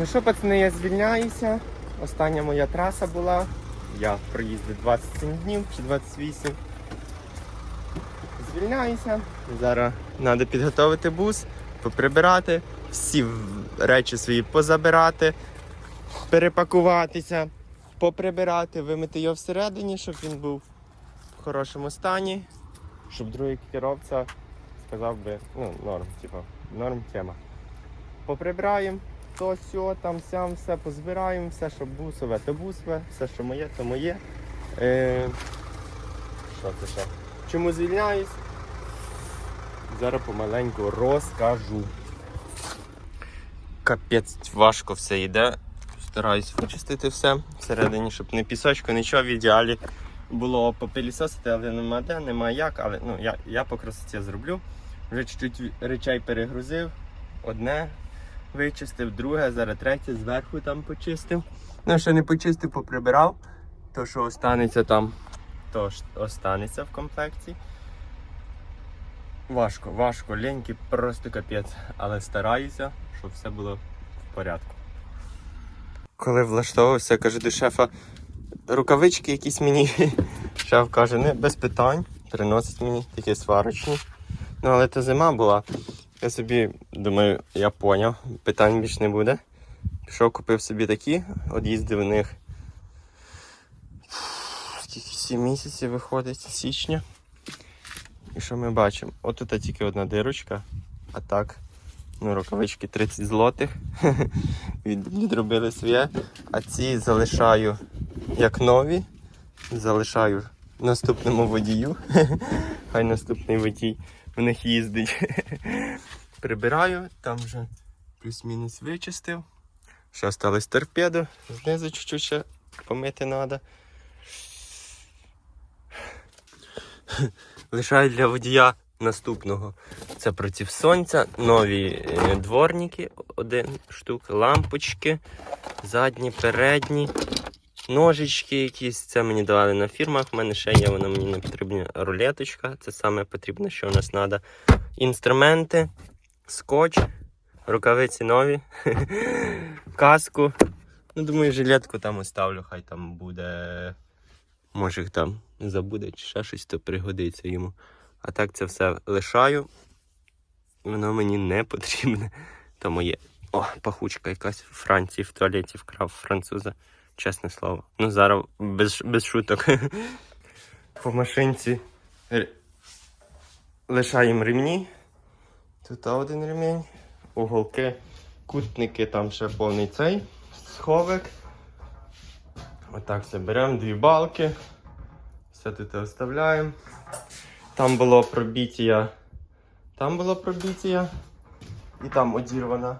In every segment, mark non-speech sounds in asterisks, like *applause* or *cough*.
Ну що, пацани, я звільняюся. Остання моя траса була. Я проїздив 27 днів чи 28. Звільняюся. Зараз треба підготувати бус, поприбирати, всі речі свої позабирати, перепакуватися, поприбирати, вимити його всередині, щоб він був в хорошому стані, щоб другий керовця сказав би, ну, норм, типу, норм тема. Поприбираємо, то сьо, там сям, все позбираємо, все, що бусове, то бусове, все, що моє, то моє. Е, що це ще? Чому звільняюсь? Зараз помаленьку розкажу. Капець важко все йде. Стараюсь вичистити все всередині, щоб не пісочку, нічого в ідеалі було попилісосити, але нема де, нема як. Але ну, я, я по красоті зроблю. Вже чуть-чуть речей перегрузив. Одне вичистив, друге, зараз третє, зверху там почистив. Ну, що не почистив, поприбирав. То, що останеться там, то останеться в комплекті. Важко, важко, леньки, просто капець. Але стараюся, щоб все було в порядку. Коли влаштовувався, кажу до шефа, рукавички якісь мені. *laughs* Шеф каже, не без питань, приносить мені такі сварочні. Ну, але то зима була. Я собі думаю, я поняв, питань більш не буде. Пішов, купив собі такі, от їздив в них. Скільки 7 місяців виходить січня. І що ми бачимо? От тут тільки одна дирочка, а так, ну, рукавички 30 злотих. *laughs* Відробили своє. А ці залишаю як нові. Залишаю наступному водію. *laughs* Хай наступний водій в них їздить. *laughs* Прибираю, там вже плюс-мінус вичистив. Ще осталось торпеду. Знизу чуть-чуть ще помити треба. *laughs* Лишаю для водія наступного. Це проти сонця, нові е, дворники, один штук, лампочки, задні, передні, ножички якісь. Це мені давали на фірмах. У мене ще є, вона мені не потрібна рулеточка. Це саме потрібне, що у нас треба. Інструменти, скотч, рукавиці нові, *laughs* каску. Ну, думаю, жилетку там оставлю, хай там буде. Може там забуде чи ще щось, то пригодиться йому. А так це все лишаю. Воно мені не потрібне. То моє. О, пахучка якась в Франції в туалеті вкрав француза. Чесне слово. Ну зараз без, без шуток. *laughs* По машинці лишаємо ремні. Тут один ремінь, уголки, кутники, там ще повний цей сховик. Отак все беремо, дві балки. Все тут оставляємо. Там було пробіття. Там було пробіття. І там одірвана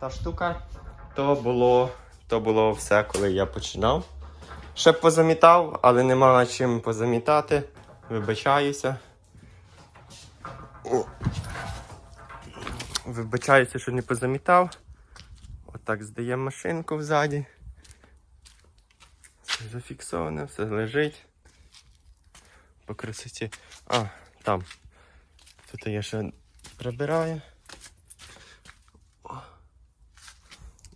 та штука. То було, то було все, коли я починав. Ще позамітав, але нема чим позамітати. Вибачаюся. Вибачаюся, що не позамітав. Отак здаємо машинку взаді. Все зафіксоване, все лежить. По красоті. А, там. Тут я ще прибираю.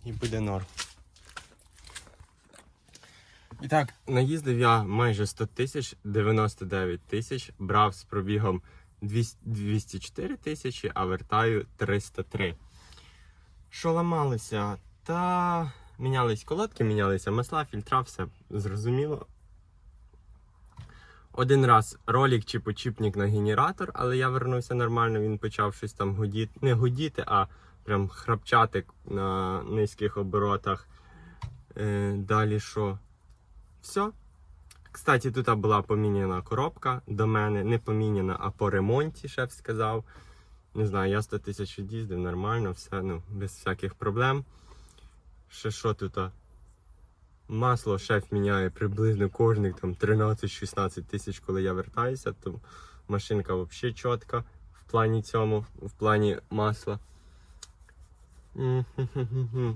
І буде норм. Так, наїздив я майже 100 тисяч, 99 тисяч, брав з пробігом 200 204 тисячі, а вертаю 303. Що ламалося? Та мінялись колодки, мінялися масла, фільтра, все зрозуміло. Один раз ролик чи почіпник на генератор, але я вернувся нормально, він почав щось там гудіти, не гудіти, а прям храпчати на низьких оборотах. Е, далі що? Все. Кстати, тут була поміняна коробка до мене, не поміняна, а по ремонті, шеф сказав. Не знаю, я 100 тисяч від'їздив, нормально, все, ну, без всяких проблем. Ще що тут? Масло шеф міняє приблизно кожних там 13-16 тисяч, коли я вертаюся, то машинка взагалі чітка в плані цьому, в плані масла. М-хм-хм-хм.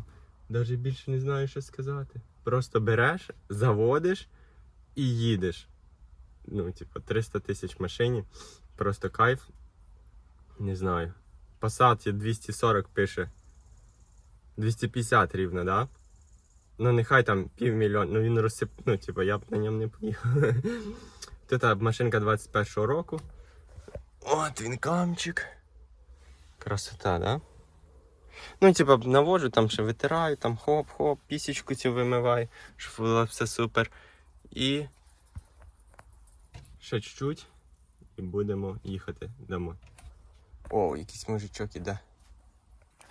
Більше не знаю, що сказати. Просто береш, заводиш і їдеш. Ну, типу, 300 тисяч машині. Просто кайф. Не знаю. Passat є 240 пише 250 рівно, да? Ну, нехай там півмільйона, ну він розсип, ну, типу, я б на ньому не поїхав. *laughs* Тут машинка 21-го року. От він камчик. Красота, да? Ну, типа, наводжу, там ще витираю, там хоп-хоп, пісічку цю вимиваю, щоб було все супер. І ще чуть-чуть і будемо їхати домой. О, якийсь мужичок іде.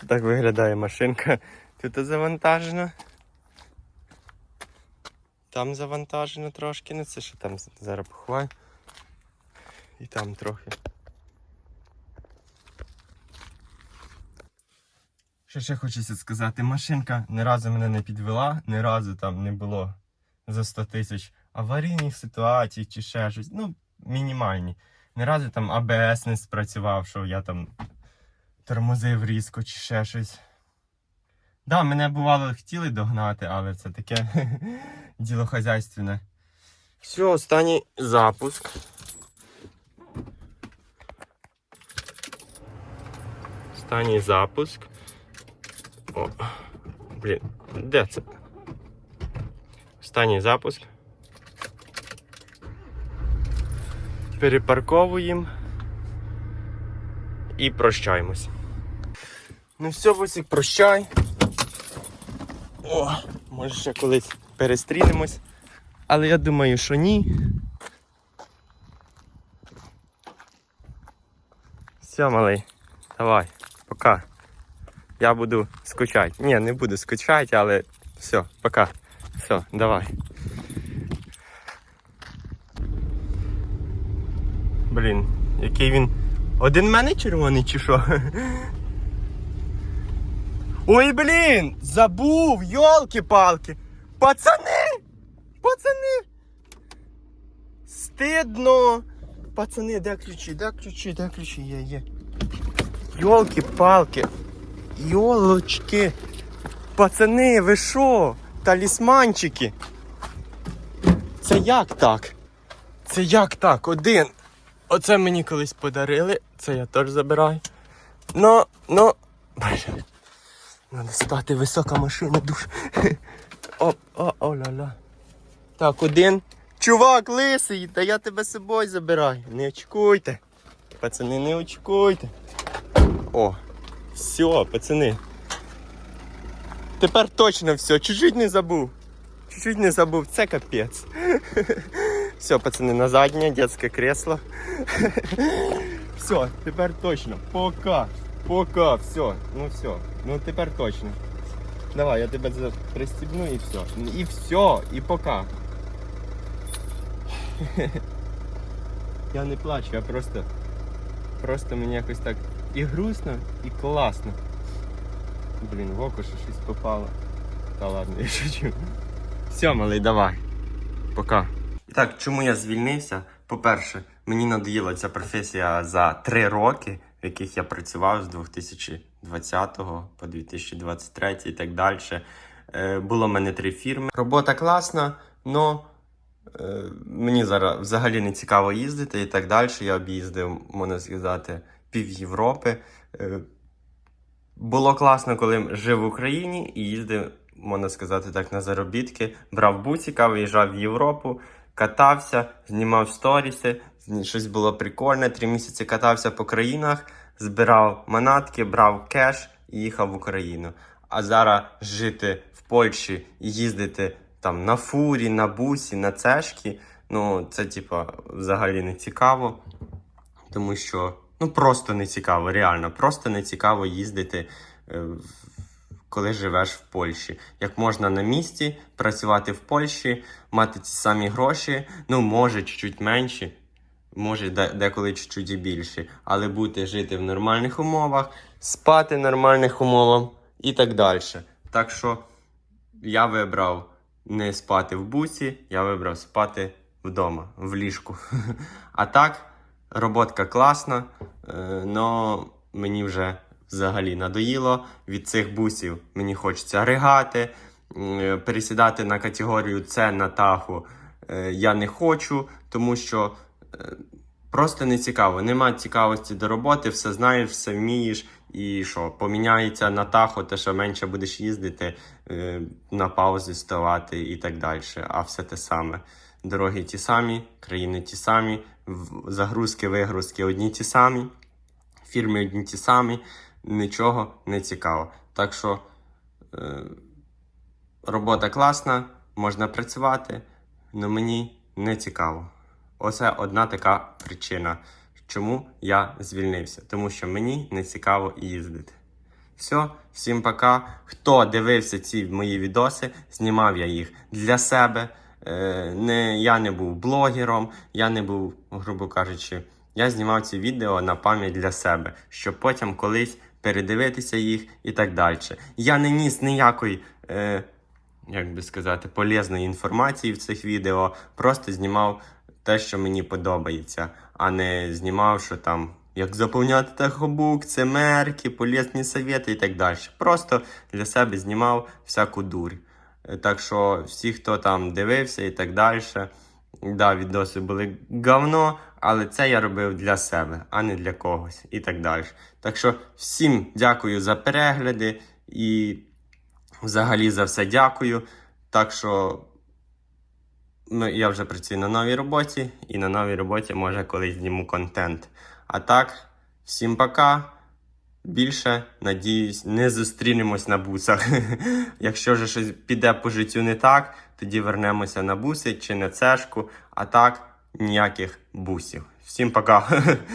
Так виглядає машинка. Тут завантажено. Там завантажено трошки, ну це ще там зараз поховаю. І там трохи. Що ще хочеться сказати, машинка ні разу мене не підвела, ні разу там не було за 100 тисяч аварійних ситуацій чи ще щось. Ну, мінімальні. Ні разу там АБС не спрацював, що я там тормозив різко чи ще щось. Да, мене бувало хотіли догнати, але це таке *laughs* діло хазяйственне. Все, останній запуск. Останній запуск. О, блін, де це? Останній запуск. Перепарковуємо і прощаємось. Ну все, Бусик, прощай. О, може ще колись перестрінемось. Але я думаю, що ні. Все, малий, давай, пока. Я буду скучати. Ні, не буду скучати, але все, пока. Все, давай. Блін, який він. Один в мене червоний чи що? Ой, блін! Забув! Йолки-палки! Пацани! Пацани! Стидно! Пацани, де ключі? Де ключі? Де ключі є, є? Йолки-палки! Йолочки! Пацани, ви що? Талісманчики! Це як так? Це як так? Один. Оце мені колись подарили, це я теж забираю. Ну, ну. Боже. Надо стати висока машина дуже. *laughs* Оп, о, о, ля-ля. Так, один. Чувак, лисий, та я тебе з собою забираю. Не очкуйте. Пацани, не очкуйте. О, все, пацани. Тепер точно все. Чуть-чуть не забув. Чуть-чуть не забув. Це капець. *laughs* Все, пацани, на заднє детське кресло. *laughs* Все, тепер точно. Пока. Пока, все. Ну все. Ну тепер точно. Давай, я тебе пристібну і все. І все, і пока. *laughs* Я не плачу, я просто. Просто мені якось так і грустно, і класно. Блін, в око ще щось попало. Та ладно, *laughs* я шучу. Все, малий, давай. Пока. І так, чому я звільнився? По-перше, мені надоїла ця професія за три роки, в яких я працював з 2020 по 2023 і так далі. Е, було в мене три фірми. Робота класна, але мені зараз взагалі не цікаво їздити і так далі. Я об'їздив, можна сказати, пів Європи. Е, було класно, коли жив в Україні і їздив, можна сказати так, на заробітки. Брав буціка, виїжджав в Європу, катався, знімав сторіси, щось було прикольне. Три місяці катався по країнах, збирав манатки, брав кеш і їхав в Україну. А зараз жити в Польщі і їздити там на фурі, на бусі, на цешки, ну це типа взагалі не цікаво. Тому що ну просто не цікаво, реально, просто не цікаво їздити, е, коли живеш в Польщі. Як можна на місці працювати в Польщі, мати ці самі гроші, ну може чуть-чуть менші, може деколи чуть-чуть і більші, але бути жити в нормальних умовах, спати нормальних умовах і так далі. Так що я вибрав не спати в бусі, я вибрав спати вдома, в ліжку. *laughs* А так, роботка класна, але мені вже взагалі надоїло. Від цих бусів мені хочеться ригати, пересідати на категорію С на таху е, я не хочу, тому що е, просто не цікаво. Нема цікавості до роботи, все знаєш, все вмієш І що, поміняється на тахо, те, що менше будеш їздити, е, на паузи ставати і так далі. А все те саме. Дороги ті самі, країни ті самі, загрузки, вигрузки одні ті самі, фірми одні ті самі, нічого не цікаво. Так що е, робота класна, можна працювати, але мені не цікаво. Оце одна така причина, чому я звільнився. Тому що мені не цікаво їздити. Все, всім пока. Хто дивився ці мої відоси, знімав я їх для себе. Е, не, я не був блогером, я не був, грубо кажучи, я знімав ці відео на пам'ять для себе, щоб потім колись передивитися їх і так далі. Я не ніс ніякої. Е, як би сказати, полезної інформації в цих відео. Просто знімав те, що мені подобається, а не знімав, що там як заповняти тахобук, це мерки, полезні совєти і так далі. Просто для себе знімав всяку дурь. Так що всі, хто там дивився і так далі, да, відоси були говно, але це я робив для себе, а не для когось і так далі. Так що всім дякую за перегляди і взагалі за все дякую. Так що ну, я вже працюю на новій роботі, і на новій роботі може колись зніму контент. А так, всім пока. Більше, надіюсь, не зустрінемось на бусах. *laughs* Якщо ж щось піде по життю не так, тоді вернемося на буси чи на цешку. А так, ніяких бусів. Всім пока. *laughs*